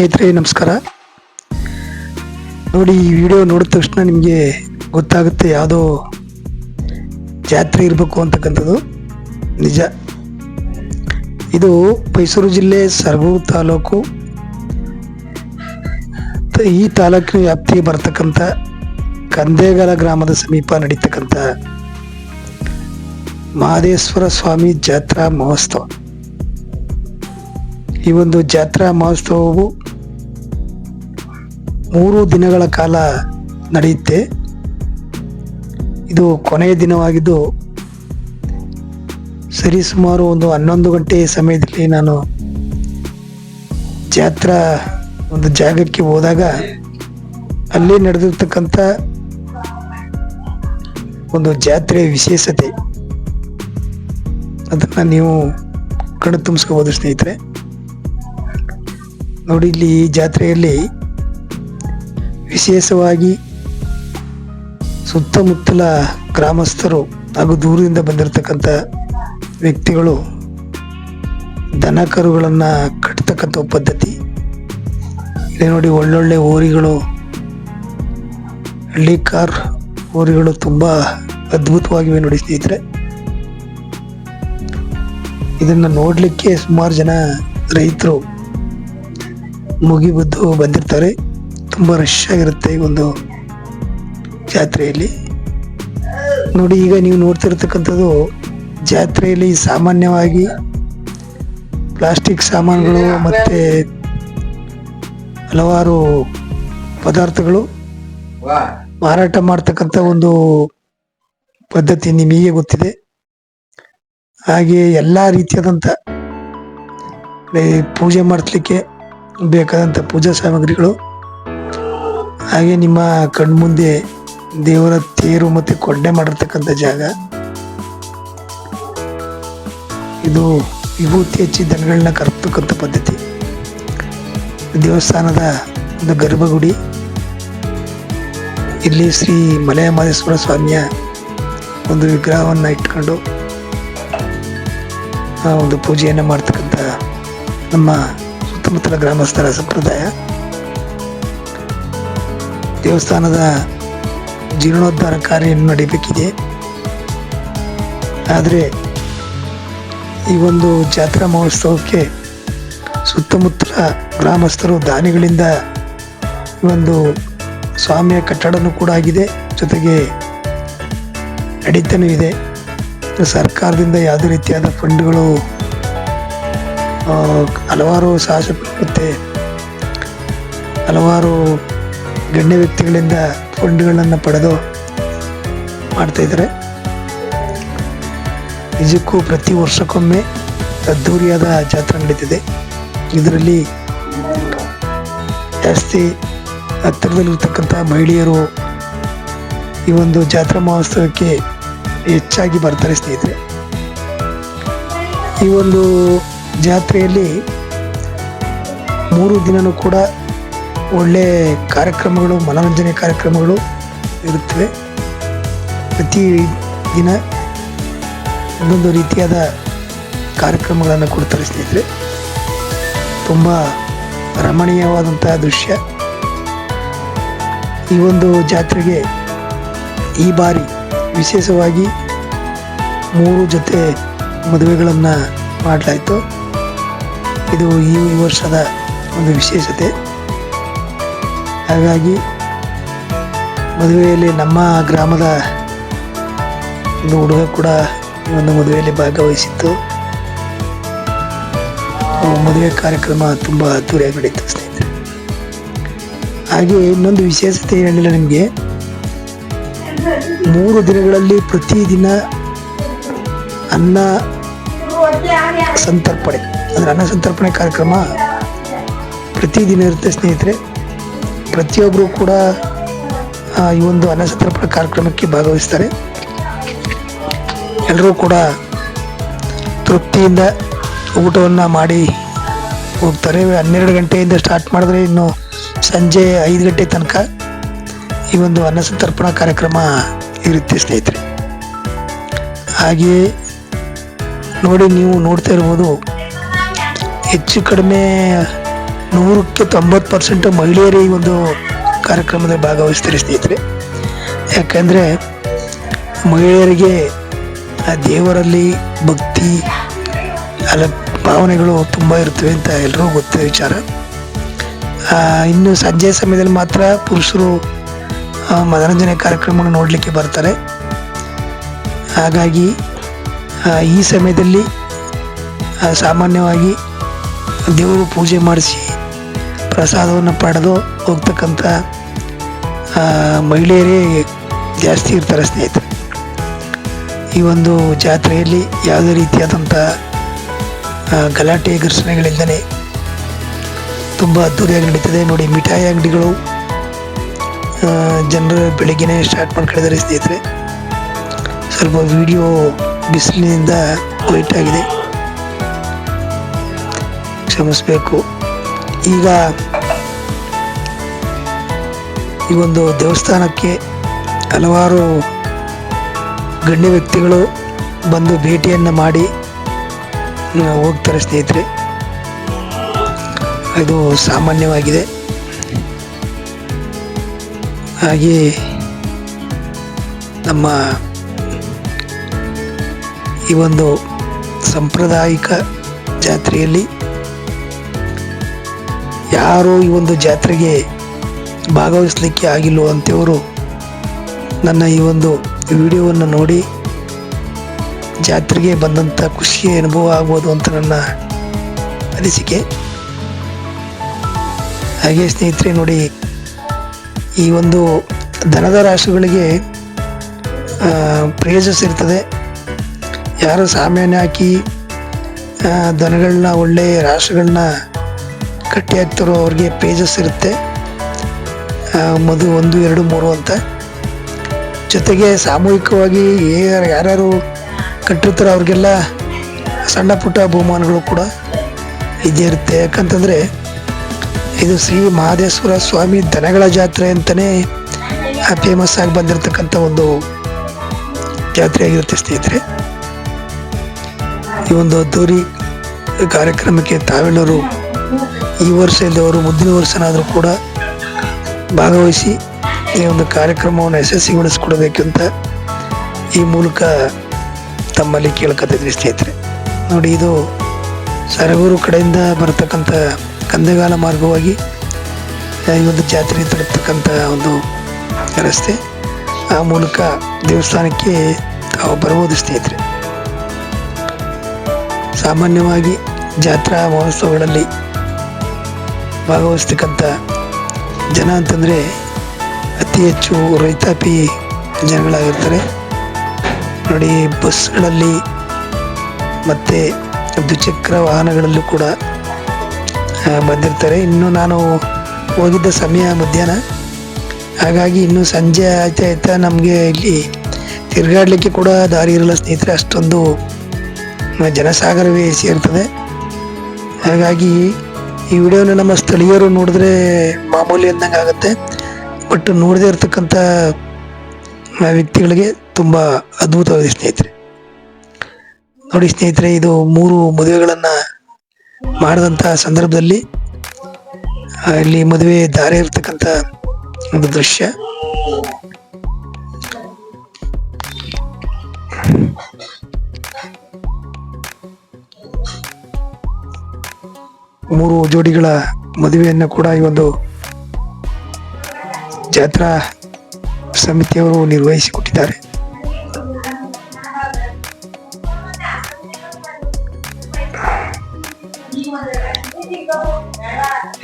ಸ್ನೇಹಿತರೆ, ನಮಸ್ಕಾರ. ನೋಡಿ, ಈ ವಿಡಿಯೋ ನೋಡಿದ ತಕ್ಷಣ ನಿಮಗೆ ಗೊತ್ತಾಗುತ್ತೆ ಯಾವುದೋ ಜಾತ್ರೆ ಇರಬೇಕು ಅಂತಕ್ಕಂಥದ್ದು. ನಿಜ. ಇದು ಮೈಸೂರು ಜಿಲ್ಲೆ ಸರಗೂರು ತಾಲೂಕು. ಈ ತಾಲೂಕಿನ ವ್ಯಾಪ್ತಿಗೆ ಬರ್ತಕ್ಕಂಥ ಕಂದೇಗಲ ಗ್ರಾಮದ ಸಮೀಪ ನಡೀತಕ್ಕಂಥ ಮಹದೇಶ್ವರ ಸ್ವಾಮಿ ಜಾತ್ರಾ ಮಹೋತ್ಸವ. ಈ ಒಂದು ಜಾತ್ರಾ ಮಹೋತ್ಸವವು ಮೂರು ದಿನಗಳ ಕಾಲ ನಡೆಯುತ್ತೆ. ಇದು ಕೊನೆಯ ದಿನವಾಗಿದ್ದು ಸರಿಸುಮಾರು ಒಂದು ಹನ್ನೊಂದು ಗಂಟೆ ಸಮಯದಲ್ಲಿ ನಾನು ಜಾತ್ರಾ ಒಂದು ಜಾಗಕ್ಕೆ ಹೋದಾಗ ಅಲ್ಲಿ ನಡೆದಿರ್ತಕ್ಕಂಥ ಒಂದು ಜಾತ್ರೆಯ ವಿಶೇಷತೆ ಅದನ್ನು ನೀವು ಕಣ್ಣು ತುಂಬಿಸ್ಕೋಬೋದು ಸ್ನೇಹಿತರೆ. ನೋಡಿ, ಇಲ್ಲಿ ಈ ಜಾತ್ರೆಯಲ್ಲಿ ವಿಶೇಷವಾಗಿ ಸುತ್ತಮುತ್ತಲ ಗ್ರಾಮಸ್ಥರು ಹಾಗೂ ದೂರದಿಂದ ಬಂದಿರತಕ್ಕಂಥ ವ್ಯಕ್ತಿಗಳು ದನ ಕರುಗಳನ್ನು ಕಟ್ತಕ್ಕಂಥ ಪದ್ಧತಿ. ಇಲ್ಲಿ ನೋಡಿ ಒಳ್ಳೊಳ್ಳೆ ಓರಿಗಳು ಹಳ್ಳಿ ಕಾರ್ ಓರಿಗಳು ತುಂಬ ಅದ್ಭುತವಾಗಿವೆ ನೋಡಿ ಸ್ನೇಹಿತರೆ. ಇದನ್ನು ನೋಡಲಿಕ್ಕೆ ಸುಮಾರು ಜನ ರೈತರು ಮುಗಿಬಿದ್ದು ಬಂದಿರ್ತಾರೆ. ತುಂಬ ರಶ್ ಆಗಿರುತ್ತೆ ಈ ಒಂದು ಜಾತ್ರೆಯಲ್ಲಿ. ನೋಡಿ, ಈಗ ನೀವು ನೋಡ್ತಿರ್ತಕ್ಕಂಥದ್ದು ಜಾತ್ರೆಯಲ್ಲಿ ಸಾಮಾನ್ಯವಾಗಿ ಪ್ಲಾಸ್ಟಿಕ್ ಸಾಮಾನುಗಳು ಮತ್ತು ಹಲವಾರು ಪದಾರ್ಥಗಳು ಮಾರಾಟ ಮಾಡ್ತಕ್ಕಂಥ ಒಂದು ಪದ್ಧತಿ ನಿಮಗೆ ಗೊತ್ತಿದೆ. ಹಾಗೆ ಎಲ್ಲ ರೀತಿಯಾದಂಥ ಪೂಜೆ ಮಾಡಿಸ್ಲಿಕ್ಕೆ ಬೇಕಾದಂಥ ಪೂಜಾ ಸಾಮಗ್ರಿಗಳು ಹಾಗೆ ನಿಮ್ಮ ಕಣ್ಮುಂದೆ ದೇವರ ತೇರು ಮತ್ತು ಕೊಡ್ಡೆ ಮಾಡಿರ್ತಕ್ಕಂಥ ಜಾಗ. ಇದು ವಿಭೂತಿ ಹೆಚ್ಚಿ ದನಗಳನ್ನ ಕರ್ತಕ್ಕಂಥ ಪದ್ಧತಿ. ದೇವಸ್ಥಾನದ ಒಂದು ಗರ್ಭಗುಡಿ. ಇಲ್ಲಿ ಶ್ರೀ ಮಲಯ ಮಹದೇಶ್ವರ ಸ್ವಾಮಿಯ ಒಂದು ವಿಗ್ರಹವನ್ನು ಇಟ್ಕೊಂಡು ಒಂದು ಪೂಜೆಯನ್ನು ಮಾಡ್ತಕ್ಕಂಥ ನಮ್ಮ ಸುತ್ತಮುತ್ತಲ ಗ್ರಾಮಸ್ಥರ ಸಂಪ್ರದಾಯ. ದೇವಸ್ಥಾನದ ಜೀರ್ಣೋದ್ಧಾರ ಕಾರ್ಯ ನಡೀಬೇಕಿದೆ. ಆದರೆ ಈ ಒಂದು ಜಾತ್ರಾ ಮಹೋತ್ಸವಕ್ಕೆ ಸುತ್ತಮುತ್ತಲ ಗ್ರಾಮಸ್ಥರು ದಾನಿಗಳಿಂದ ಒಂದು ಸ್ವಾಮಿಯ ಕಟ್ಟಡನೂ ಕೂಡ ಆಗಿದೆ. ಜೊತೆಗೆ ನಡೀತಾನೂ ಇದೆ. ಸರ್ಕಾರದಿಂದ ಯಾವುದೇ ರೀತಿಯಾದ ಫಂಡ್ಗಳು ಹಲವಾರು ಸಾಹಸ ಮತ್ತು ಹಲವಾರು ಗಣ್ಯ ವ್ಯಕ್ತಿಗಳಿಂದ ಫಂಡ್ಗಳನ್ನು ಪಡೆದು ಮಾಡ್ತಾಯಿದ್ದಾರೆ ನಿಜಕ್ಕೂ ಪ್ರತಿ ವರ್ಷಕ್ಕೊಮ್ಮೆ ಅದ್ಧೂರಿಯಾದ ಜಾತ್ರೆ ನಡೀತಿದೆ. ಇದರಲ್ಲಿ ಜಾಸ್ತಿ ಹತ್ತಿರದಲ್ಲಿರ್ತಕ್ಕಂಥ ಮಹಿಳೆಯರು ಈ ಒಂದು ಜಾತ್ರಾ ಮಹೋತ್ಸವಕ್ಕೆ ಹೆಚ್ಚಾಗಿ ಬರ್ತಾರೆ ಸ್ನೇಹಿತರೆ. ಈ ಒಂದು ಜಾತ್ರೆಯಲ್ಲಿ ಮೂರು ದಿನನೂ ಕೂಡ ಒಳ್ಳೆ ಕಾರ್ಯಕ್ರಮಗಳು, ಮನೋರಂಜನೆ ಕಾರ್ಯಕ್ರಮಗಳು ಇರುತ್ತವೆ. ಪ್ರತಿ ದಿನ ಒಂದೊಂದು ರೀತಿಯಾದ ಕಾರ್ಯಕ್ರಮಗಳನ್ನು ಕೊಡ್ತಾರೆ ಸ್ನೇಹಿತರೆ ತುಂಬ ರಮಣೀಯವಾದಂತಹ ದೃಶ್ಯ. ಈ ಒಂದು ಜಾತ್ರೆಗೆ ಈ ಬಾರಿ ವಿಶೇಷವಾಗಿ ಮೂರು ಜೊತೆ ಮದುವೆಗಳನ್ನು ಮಾಡಲಾಯಿತು. ಇದು ಈ ವರ್ಷದ ಒಂದು ವಿಶೇಷತೆ. ಹಾಗಾಗಿ ಮದುವೆಯಲ್ಲಿ ನಮ್ಮ ಗ್ರಾಮದ ಒಂದು ಹುಡುಗ ಕೂಡ ಈ ಒಂದು ಮದುವೆಯಲ್ಲಿ ಭಾಗವಹಿಸಿತ್ತು. ಮದುವೆ ಕಾರ್ಯಕ್ರಮ ತುಂಬ ಅದ್ದೂರಿಯಾಗಿ ನಡೀತು ಸ್ನೇಹಿತರೆ. ಹಾಗೆ ಇನ್ನೊಂದು ವಿಶೇಷತೆ ಹೇಳಿಲ್ಲ ನಿಮಗೆ. ಮೂರು ದಿನಗಳಲ್ಲಿ ಪ್ರತಿದಿನ ಅನ್ನ ಸಂತರ್ಪಣೆ, ಅಂದರೆ ಅನ್ನ ಸಂತರ್ಪಣೆ ಕಾರ್ಯಕ್ರಮ ಪ್ರತಿದಿನ ಇರುತ್ತೆ ಸ್ನೇಹಿತರೆ. ಪ್ರತಿಯೊಬ್ಬರು ಕೂಡ ಈ ಒಂದು ಅನ್ನಸಂತರ್ಪಣೆ ಕಾರ್ಯಕ್ರಮಕ್ಕೆ ಭಾಗವಹಿಸ್ತಾರೆ. ಎಲ್ಲರೂ ಕೂಡ ತೃಪ್ತಿಯಿಂದ ಊಟವನ್ನು ಮಾಡಿ ಹೋಗ್ತಾರೆ. ಹನ್ನೆರಡು ಗಂಟೆಯಿಂದ ಸ್ಟಾರ್ಟ್ ಮಾಡಿದ್ರೆ ಇನ್ನು ಸಂಜೆ ಐದು ಗಂಟೆ ತನಕ ಈ ಒಂದು ಅನ್ನಸತರ್ಪಣ ಕಾರ್ಯಕ್ರಮ ಇರುತ್ತೆ ಸ್ನೇಹಿತರೆ. ಹಾಗೆಯೇ ನೋಡಿ, ನೀವು ನೋಡ್ತಾ ಇರ್ಬೋದು, ಹೆಚ್ಚು ಕಡಿಮೆ ನೂರಕ್ಕೆ ತೊಂಬತ್ತು ಪರ್ಸೆಂಟ್ ಮಹಿಳೆಯರೇ ಈ ಒಂದು ಕಾರ್ಯಕ್ರಮದಲ್ಲಿ ಭಾಗವಹಿಸ್ತಾರೆ ಸ್ನೇಹಿತರೆ. ಯಾಕಂದರೆ ಮಹಿಳೆಯರಿಗೆ ಆ ದೇವರಲ್ಲಿ ಭಕ್ತಿ ಅಲ್ಲ ಭಾವನೆಗಳು ತುಂಬ ಇರ್ತವೆ ಅಂತ ಎಲ್ಲರೂ ಗೊತ್ತಿದೆ ವಿಚಾರ. ಇನ್ನು ಸಂಜೆ ಸಮಯದಲ್ಲಿ ಮಾತ್ರ ಪುರುಷರು ಮನರಂಜನೆ ಕಾರ್ಯಕ್ರಮವನ್ನು ನೋಡಲಿಕ್ಕೆ ಬರ್ತಾರೆ. ಹಾಗಾಗಿ ಈ ಸಮಯದಲ್ಲಿ ಸಾಮಾನ್ಯವಾಗಿ ದೇವರು ಪೂಜೆ ಮಾಡಿಸಿ ಪ್ರಸಾದವನ್ನು ಪಡೆದು ಹೋಗ್ತಕ್ಕಂಥ ಮಹಿಳೆಯರೇ ಜಾಸ್ತಿ ಇರ್ತಾರೆ ಸ್ನೇಹಿತರೆ. ಈ ಒಂದು ಜಾತ್ರೆಯಲ್ಲಿ ಯಾವುದೇ ರೀತಿಯಾದಂಥ ಗಲಾಟೆ, ಘರ್ಷಣೆಗಳಿಲ್ಲದೆ ತುಂಬ ಅದ್ದೂರಿಯಾಗಿ ನಡೀತದೆ. ನೋಡಿ, ಮಿಠಾಯಿ ಅಂಗಡಿಗಳು ಜನರು ಬೆಳಿಗ್ಗೆನೇ ಸ್ಟಾರ್ಟ್ ಮಾಡ್ಕೊಂಡಿದ್ದಾರೆ ಸ್ನೇಹಿತರೆ. ಸ್ವಲ್ಪ ವಿಡಿಯೋ ಬಿಸಿಲಿನಿಂದ ವೈಟ್ ಆಗಿದೆ ಕ್ಷಮಿಸಬೇಕು. ಈಗ ಈ ಒಂದು ದೇವಸ್ಥಾನಕ್ಕೆ ಹಲವಾರು ಗಣ್ಯ ವ್ಯಕ್ತಿಗಳು ಬಂದು ಭೇಟಿಯನ್ನು ಮಾಡಿ ಹೋಗ್ತಾರೆ ಸ್ನೇಹಿತರೆ. ಇದು ಸಾಮಾನ್ಯವಾಗಿದೆ. ಹಾಗೆ ನಮ್ಮ ಈ ಒಂದು ಸಾಂಪ್ರದಾಯಿಕ ಜಾತ್ರೆಯಲ್ಲಿ ಯಾರು ಈ ಒಂದು ಜಾತ್ರೆಗೆ ಭಾಗವಹಿಸಲಿಕ್ಕೆ ಆಗಿಲ್ಲವಂಥವರು ನನ್ನ ಈ ಒಂದು ವಿಡಿಯೋವನ್ನು ನೋಡಿ ಜಾತ್ರೆಗೆ ಬಂದಂಥ ಖುಷಿಯ ಅನುಭವ ಆಗ್ಬೋದು ಅಂತ ನನ್ನ ಅನಿಸಿಕೆ. ಹಾಗೆ ಸ್ನೇಹಿತರೆ ನೋಡಿ, ಈ ಒಂದು ದನದ ರಾಶಿಗಳಿಗೆ ಪ್ರೇಜಸ್ ಇರ್ತದೆ. ಯಾರು ಸಾಮಾನ್ಯ ಹಾಕಿ ದನಗಳನ್ನ ಒಳ್ಳೆಯ ರಾಶಿಗಳನ್ನ ಕಟ್ಟಿ ಹಾಕ್ತಾರೋ ಅವ್ರಿಗೆ ಪೇಜಸ್ ಇರುತ್ತೆ. ಮದು ಒಂದು, ಎರಡು, ಮೂರು ಅಂತ. ಜೊತೆಗೆ ಸಾಮೂಹಿಕವಾಗಿ ಯಾರು ಯಾರ್ಯಾರು ಕಟ್ಟಿರ್ತಾರೋ ಅವ್ರಿಗೆಲ್ಲ ಸಣ್ಣ ಪುಟ್ಟ ಬಹುಮಾನಗಳು ಕೂಡ ಇದೇ ಇರುತ್ತೆ ಯಾಕಂತಂದರೆ ಇದು ಶ್ರೀ ಮಹದೇಶ್ವರ ಸ್ವಾಮಿ ದನಗಳ ಜಾತ್ರೆ ಅಂತಲೇ ಫೇಮಸ್ ಆಗಿ ಬಂದಿರತಕ್ಕಂಥ ಒಂದು ಜಾತ್ರೆ ಆಗಿರುತ್ತೆ ಸ್ನೇಹಿತರೆ. ಈ ಒಂದು ಅದ್ದೂರಿ ಕಾರ್ಯಕ್ರಮಕ್ಕೆ ತಾವೆಲ್ಲರೂ ಈ ವರ್ಷ ಇಲ್ಲದವರು, ಮುಂದಿನ ವರ್ಷನಾದರೂ ಕೂಡ ಭಾಗವಹಿಸಿ ಈ ಒಂದು ಕಾರ್ಯಕ್ರಮವನ್ನು ಅಂತ ಈ ಮೂಲಕ ತಮ್ಮಲ್ಲಿ ಕೇಳ್ಕೊತಿದ್ವಿ ಸ್ನೇಹಿತರೆ. ನೋಡಿ, ಇದು ಸರಗೂರು ಕಡೆಯಿಂದ ಬರತಕ್ಕಂಥ ಕಂದಗಾಲ ಮಾರ್ಗವಾಗಿ ಈ ಒಂದು ಜಾತ್ರೆ ತಲುಪ್ತಕ್ಕಂಥ ಒಂದು ರಸ್ತೆ. ಆ ಮೂಲಕ ದೇವಸ್ಥಾನಕ್ಕೆ ತಾವು ಬರ್ಬೋದು ಸ್ನೇಹಿತರೆ. ಸಾಮಾನ್ಯವಾಗಿ ಜಾತ್ರಾ ಮಹೋತ್ಸವಗಳಲ್ಲಿ ಭಾಗವಹಿಸ್ತಕ್ಕಂಥ ಜನ ಅಂತಂದರೆ ಅತಿ ಹೆಚ್ಚು ರೈತಾಪಿ ಜನಗಳಾಗಿರ್ತಾರೆ. ನೋಡಿ, ಬಸ್ಗಳಲ್ಲಿ ಮತ್ತು ದ್ವಿಚಕ್ರ ವಾಹನಗಳಲ್ಲೂ ಕೂಡ ಬಂದಿರ್ತಾರೆ. ಇನ್ನು ನಾನು ಹೋಗಿದ್ದ ಸಮಯ ಮಧ್ಯಾಹ್ನ. ಹಾಗಾಗಿ ಇನ್ನು ಸಂಜೆ ಆಯ್ತಾ ಆಯ್ತಾ ನಮಗೆ ಇಲ್ಲಿ ತಿರುಗಾಡಲಿಕ್ಕೆ ಕೂಡ ದಾರಿ ಇರಲ್ಲ ಸ್ನೇಹಿತರೆ. ಅಷ್ಟೊಂದು ಜನಸಾಗರವೇ ಸೇರ್ತದೆ. ಹಾಗಾಗಿ ಈ ವಿಡಿಯೋನ ನಮ್ಮ ಸ್ಥಳೀಯರು ನೋಡಿದ್ರೆ ಮಾಮೂಲಿ ಅಂದಂಗೆ ಆಗುತ್ತೆ. ಬಟ್ ನೋಡದೇ ಇರತಕ್ಕಂಥ ವ್ಯಕ್ತಿಗಳಿಗೆ ತುಂಬ ಅದ್ಭುತವಾದ ಸ್ನೇಹಿತರೆ. ನೋಡಿ ಸ್ನೇಹಿತರೆ, ಇದು ಮೂರು ಮದುವೆಗಳನ್ನು ಮಾಡಿದಂಥ ಸಂದರ್ಭದಲ್ಲಿ ಇಲ್ಲಿ ಮದುವೆ ದಾರಿ ಇರ್ತಕ್ಕಂಥ ಒಂದು ದೃಶ್ಯ. ಮೂರು ಜೋಡಿಗಳ ಮದುವೆಯನ್ನು ಕೂಡ ಈ ಒಂದು ಜಾತ್ರಾ ಸಮಿತಿಯವರು ನಿರ್ವಹಿಸಿಕೊಟ್ಟಿದ್ದಾರೆ.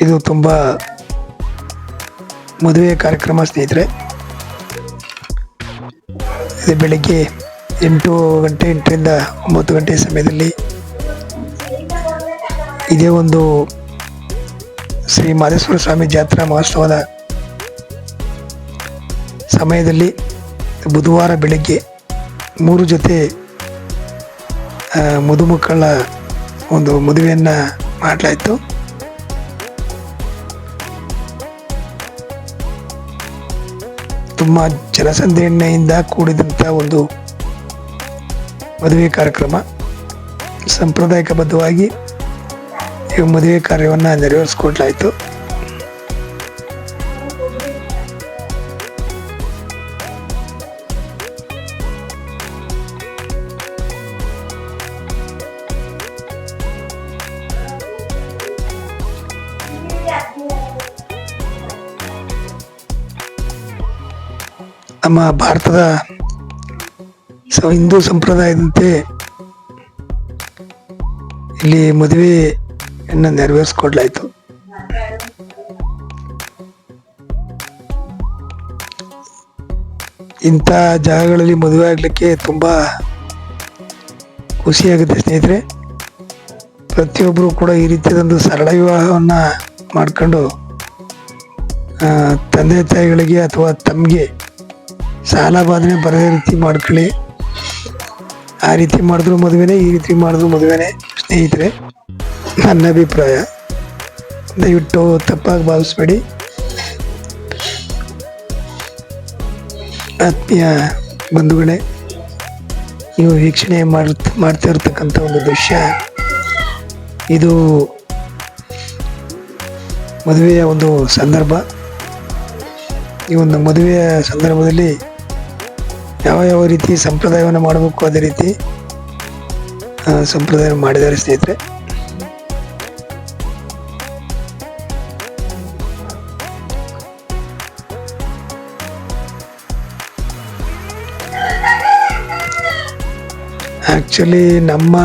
ಇದು ತುಂಬ ಮದುವೆ ಕಾರ್ಯಕ್ರಮ, ಸ್ನೇಹಿತರೆ. ಇದು ಬೆಳಿಗ್ಗೆ ಎಂಟು ಗಂಟೆ, ಎಂಟರಿಂದ ಒಂಬತ್ತು ಗಂಟೆ ಸಮಯದಲ್ಲಿ ಇದೇ ಒಂದು ಶ್ರೀ ಮಾದೇಶ್ವರ ಸ್ವಾಮಿ ಜಾತ್ರಾ ಮಹೋತ್ಸವದ ಸಮಯದಲ್ಲಿ ಬುಧವಾರ ಬೆಳಗ್ಗೆ ಮೂರು ಜೊತೆ ಮದುಮಕ್ಕಳ ಒಂದು ಮದುವೆಯನ್ನು ಮಾಡಲಾಯಿತು. ತುಂಬ ಜನಸಂದಣೆಯಿಂದ ಕೂಡಿದಂಥ ಒಂದು ಮದುವೆ ಕಾರ್ಯಕ್ರಮ. ಸಾಂಪ್ರದಾಯಿಕಬದ್ಧವಾಗಿ ಈ ಮದುವೆ ಕಾರ್ಯವನ್ನು ನೆರವೇರಿಸ್ಕೊಡ್ಲಾಯಿತು. ನಮ್ಮ ಭಾರತದ ಹಿಂದೂ ಸಂಪ್ರದಾಯದಂತೆ ಇಲ್ಲಿ ಮದುವೆಯನ್ನು ನೆರವೇರಿಸ್ಕೊಡ್ಲಾಯಿತು. ಇಂಥ ಜಾಗಗಳಲ್ಲಿ ಮದುವೆ ಆಗಲಿಕ್ಕೆ ತುಂಬ ಖುಷಿಯಾಗುತ್ತೆ ಸ್ನೇಹಿತರೆ. ಪ್ರತಿಯೊಬ್ಬರು ಕೂಡ ಈ ರೀತಿಯಾದೊಂದು ಸರಳ ವಿವಾಹವನ್ನು ಮಾಡಿಕೊಂಡು ತಂದೆ ತಾಯಿಗಳಿಗೆ ಅಥವಾ ತಮಗೆ ಸಾಲ ಬಾಧನೆ ಬರದೇ ರೀತಿ ಮಾಡ್ಕೊಳ್ಳಿ. ಆ ರೀತಿ ಮಾಡಿದ್ರು ಮದುವೆನೇ, ಈ ರೀತಿ ಮಾಡಿದ್ರು ಮದುವೆನೇ ಸ್ನೇಹಿತರೆ. ನನ್ನ ಅಭಿಪ್ರಾಯ. ದಯವಿಟ್ಟು ತಪ್ಪಾಗಿ ಭಾವಿಸ್ಬೇಡಿ. ಆತ್ಮೀಯ ಬಂಧುಗಳೇ, ನೀವು ವೀಕ್ಷಣೆ ಮಾಡ್ತ ಮಾಡ್ತಾ ಇರ್ತಕ್ಕಂಥ ಒಂದು ದೃಶ್ಯ. ಇದು ಮದುವೆಯ ಒಂದು ಸಂದರ್ಭ. ಈ ಒಂದು ಮದುವೆಯ ಸಂದರ್ಭದಲ್ಲಿ ಯಾವ ಯಾವ ರೀತಿ ಸಂಪ್ರದಾಯವನ್ನು ಮಾಡಬೇಕು ಅದೇ ರೀತಿ ಸಂಪ್ರದಾಯ ಮಾಡಿದ್ದಾರೆ ಸ್ನೇಹಿತರೆ. ಆಕ್ಚುಲಿ ನಮ್ಮ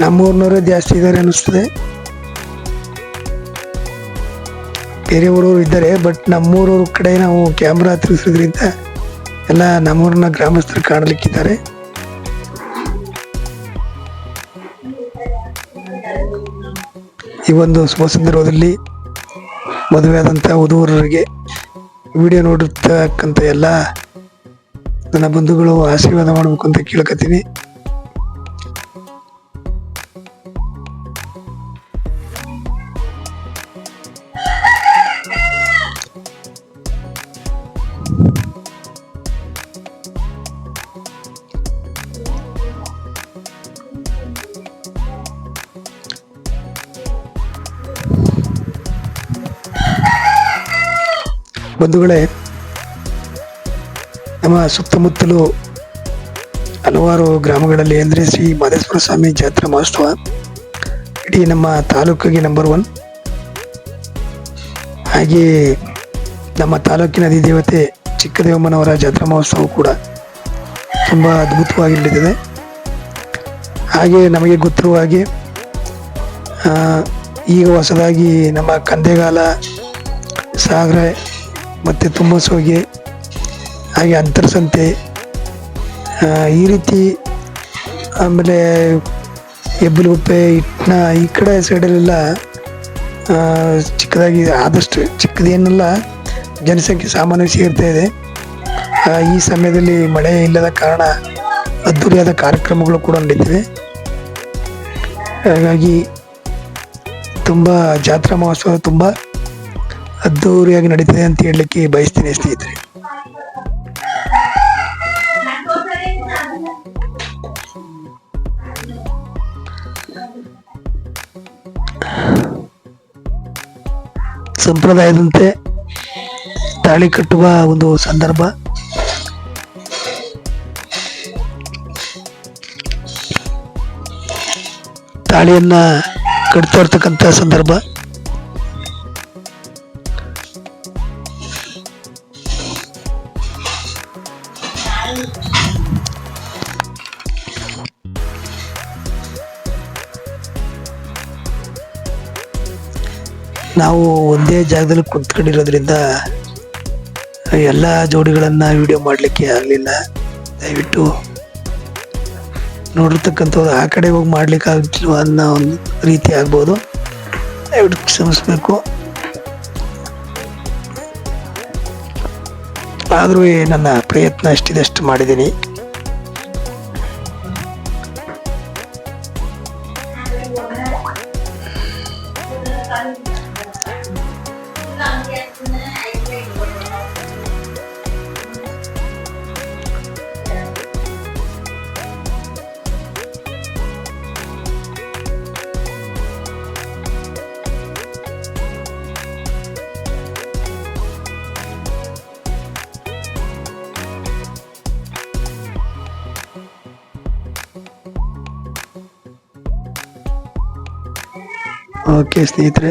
ನಮ್ಮೂರಿನವರೇ ಜಾಸ್ತಿ ಇದ್ದಾರೆ ಅನ್ನಿಸ್ತದೆ. ಬೇರೆ ಊರವರು ಇದ್ದಾರೆ ಬಟ್ ನಮ್ಮೂರವ್ರ ಕಡೆ ನಾವು ಕ್ಯಾಮ್ರಾ ತಿರುಗಿಸೋದ್ರಿಂದ ಎಲ್ಲ ನಮ್ಮೂರಿನ ಗ್ರಾಮಸ್ಥರು ಕಾಣಲಿಕ್ಕಿದ್ದಾರೆ. ಈ ಒಂದು ಶುಭ ಸಂದರ್ಭದಲ್ಲಿ ಮದುವೆಯಾದಂಥ ವಧುವರರಿಗೆ ವಿಡಿಯೋ ನೋಡಿರ್ತಕ್ಕಂಥ ಎಲ್ಲ ನನ್ನ ಬಂಧುಗಳು ಆಶೀರ್ವಾದ ಮಾಡಬೇಕು ಅಂತ ಕೇಳ್ಕೊತೀನಿ ಬಂಧುಗಳೇ, ನಮ್ಮ ಸುತ್ತಮುತ್ತಲು ಹಲವಾರು ಗ್ರಾಮಗಳಲ್ಲಿ ಅಂದರೆ ಶ್ರೀ ಮಾದೇಶ್ವರ ಸ್ವಾಮಿ ಜಾತ್ರಾ ಮಹೋತ್ಸವ, ಇಡೀ ನಮ್ಮ ತಾಲೂಕಿಗೆ ನಂಬರ್ ಒನ್ ಹಾಗೆ ನಮ್ಮ ತಾಲೂಕಿನ ಅಧಿದೇವತೆ ಚಿಕ್ಕದೇವಮ್ಮನವರ ಜಾತ್ರಾ ಮಹೋತ್ಸವ ಕೂಡ ತುಂಬ ಅದ್ಭುತವಾಗಿ ನಡೆದಿದೆ ಹಾಗೆ ನಮಗೆ ಗೊತ್ತಿರುವ ಹಾಗೆ ಈಗ ಹೊಸದಾಗಿ ನಮ್ಮ ಕಂದೆಗಾಲ, ಸಾಗರ ಮತ್ತು ತುಂಬಸೋಗೆ ಹಾಗೆ ಅಂತರ್ಸಂತೆ. ಈ ರೀತಿ ಆಮೇಲೆ ಹೆಬ್ಬಲುಗುಪ್ಪೆ ಇಟ್ನ, ಈ ಕಡೆ ಸೈಡಲ್ಲೆಲ್ಲ ಚಿಕ್ಕದಾಗಿ ಆದಷ್ಟು ಚಿಕ್ಕದೇನೆಲ್ಲ, ಜನಸಂಖ್ಯೆ ಸಾಮಾನ್ಯ ಸೇರ್ತಾ ಇದೆ. ಈ ಸಮಯದಲ್ಲಿ ಮಳೆ ಇಲ್ಲದ ಕಾರಣ ಅದ್ದೂರಿಯಾದ ಕಾರ್ಯಕ್ರಮಗಳು ಕೂಡ ನಡೀತಿವೆ. ಹಾಗಾಗಿ ತುಂಬ ಜಾತ್ರಾ ಮಹೋತ್ಸವ ತುಂಬ ಅದ್ದೂರಿಯಾಗಿ ನಡೀತಿದೆ ಅಂತ ಹೇಳಲಿಕ್ಕೆ ಬಯಸ್ತೀನಿ ಸ್ನೇಹಿತರೆ. ಸಂಪ್ರದಾಯದಂತೆ ತಾಳಿ ಕಟ್ಟುವ ಒಂದು ಸಂದರ್ಭ. ತಾಳಿಯನ್ನ ಕಟ್ತಾ ಇರ್ತಕ್ಕಂಥ ಸಂದರ್ಭ. ನಾವು ಒಂದೇ ಜಾಗದಲ್ಲಿ ಕುಂತ್ಕೊಂಡಿರೋದ್ರಿಂದ ಎಲ್ಲ ಜೋಡಿಗಳನ್ನು ವಿಡಿಯೋ ಮಾಡಲಿಕ್ಕೆ ಆಗಲಿಲ್ಲ. ದಯವಿಟ್ಟು ನೋಡಿರ್ತಕ್ಕಂಥವ್ರು ಆ ಕಡೆ ಹೋಗಿ ಮಾಡ್ಲಿಕ್ಕೆ ಆಗ್ಲಿಲ್ವ ಅನ್ನೋ ಒಂದು ರೀತಿ ಆಗ್ಬೋದು. ದಯವಿಟ್ಟು ಕ್ಷಮಿಸ್ಬೇಕು. ಆದರೂ ನನ್ನ ಪ್ರಯತ್ನ ಅಷ್ಟಿದಷ್ಟು ಮಾಡಿದ್ದೀನಿ. ಓಕೆ ಸ್ನೇಹಿತರೆ.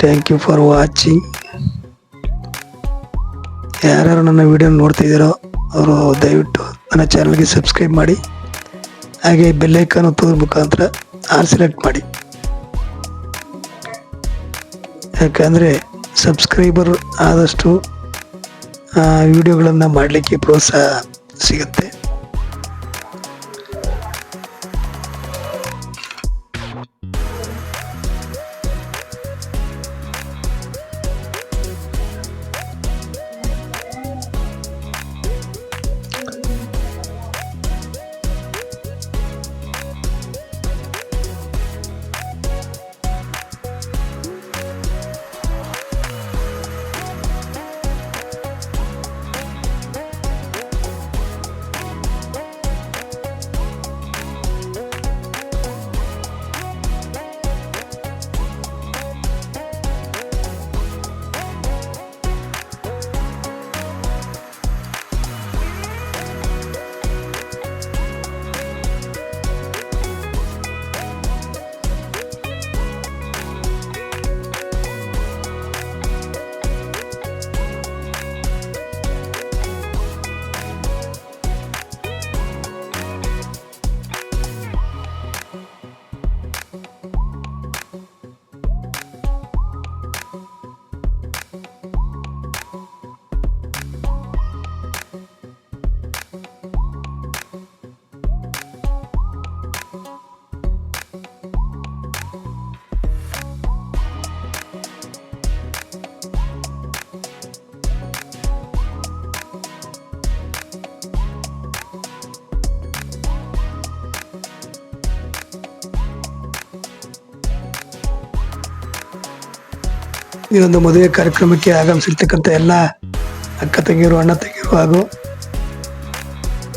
ಥ್ಯಾಂಕ್ ಯು ಫಾರ್ ವಾಚಿಂಗ್ ಯಾರ್ಯಾರು ನನ್ನ ವಿಡಿಯೋ ನೋಡ್ತಿದ್ದೀರೋ ಅವರು ದಯವಿಟ್ಟು ನನ್ನ ಚಾನಲ್ಗೆ ಸಬ್ಸ್ಕ್ರೈಬ್ ಮಾಡಿ. ಹಾಗೆ ಬೆಲ್ಲೈಕನ್ ಒತ್ತೋದ್ರ ಮುಖಾಂತರ ಆರ್ ಸೆಲೆಕ್ಟ್ ಮಾಡಿ. ಯಾಕಂದರೆ ಸಬ್ಸ್ಕ್ರೈಬರ್ ಆದಷ್ಟು ವಿಡಿಯೋಗಳನ್ನು ಮಾಡಲಿಕ್ಕೆ ಪ್ರೋತ್ಸಾಹ ಸಿಗುತ್ತೆ. ಈ ಒಂದು ಮದುವೆ ಕಾರ್ಯಕ್ರಮಕ್ಕೆ ಆಗಮಿಸಿರ್ತಕ್ಕಂಥ ಎಲ್ಲ ಅಕ್ಕ ತಂಗಿಯರು, ಅಣ್ಣ ತಂಗಿಯರು ಹಾಗೂ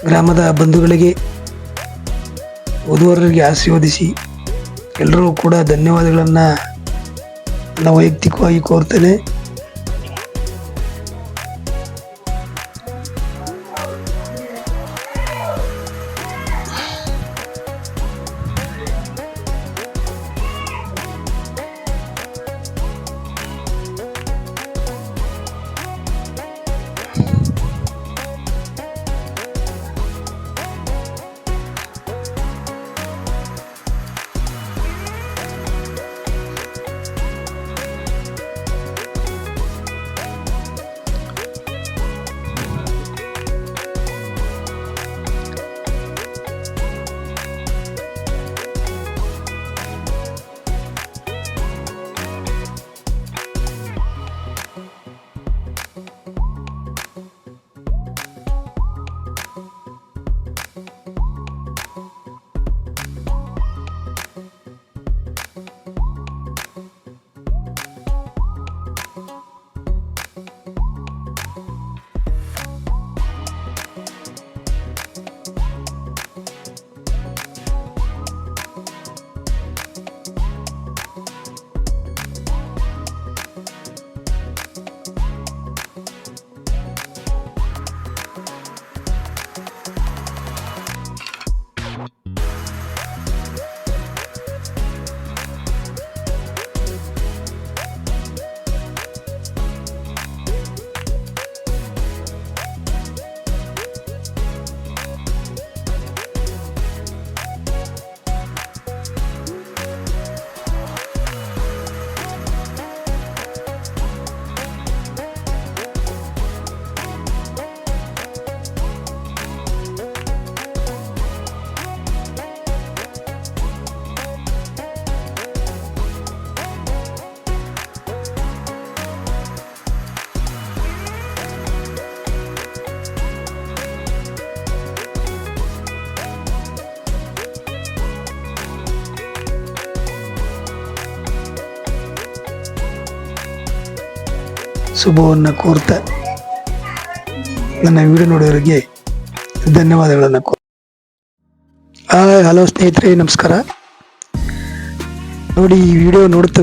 ಗ್ರಾಮದ ಬಂಧುಗಳಿಗೆ ವಧುವರರಿಗೆ ಆಶೀರ್ವದಿಸಿ ಎಲ್ಲರೂ ಕೂಡ ಧನ್ಯವಾದಗಳನ್ನು ನಾನು ವೈಯಕ್ತಿಕವಾಗಿ ಕೋರ್ತೇನೆ. ಶುಭವನ್ನು ಕೋರ್ತಾ ನನ್ನ ವಿಡಿಯೋ ನೋಡೋರಿಗೆ ಧನ್ಯವಾದಗಳನ್ನು ಕೋ ಹಲೋ ಸ್ನೇಹಿತರೆ ನಮಸ್ಕಾರ. ನೋಡಿ ಈ ವಿಡಿಯೋ ನೋಡ್ತಾ